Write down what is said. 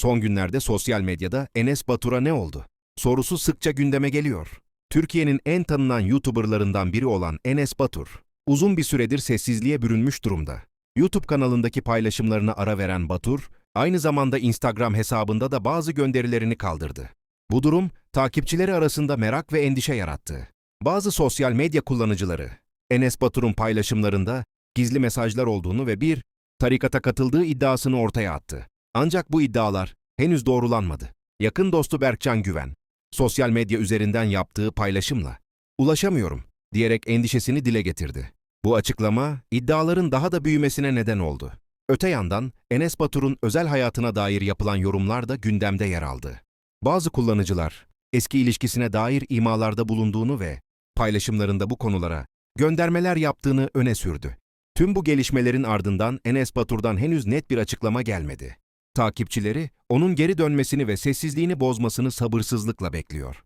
Son günlerde sosyal medyada Enes Batur'a ne oldu? Sorusu sıkça gündeme geliyor. Türkiye'nin en tanınan YouTuberlarından biri olan Enes Batur, uzun bir süredir sessizliğe bürünmüş durumda. YouTube kanalındaki paylaşımlarına ara veren Batur, aynı zamanda Instagram hesabında da bazı gönderilerini kaldırdı. Bu durum, takipçileri arasında merak ve endişe yarattı. Bazı sosyal medya kullanıcıları, Enes Batur'un paylaşımlarında gizli mesajlar olduğunu ve bir tarikata katıldığı iddiasını ortaya attı. Ancak bu iddialar henüz doğrulanmadı. Yakın dostu Berkcan Güven, sosyal medya üzerinden yaptığı paylaşımla "Ulaşamıyorum." diyerek endişesini dile getirdi. Bu açıklama iddiaların daha da büyümesine neden oldu. Öte yandan Enes Batur'un özel hayatına dair yapılan yorumlar da gündemde yer aldı. Bazı kullanıcılar eski ilişkisine dair imalarda bulunduğunu ve paylaşımlarında bu konulara göndermeler yaptığını öne sürdü. Tüm bu gelişmelerin ardından Enes Batur'dan henüz net bir açıklama gelmedi. Takipçileri onun geri dönmesini ve sessizliğini bozmasını sabırsızlıkla bekliyor.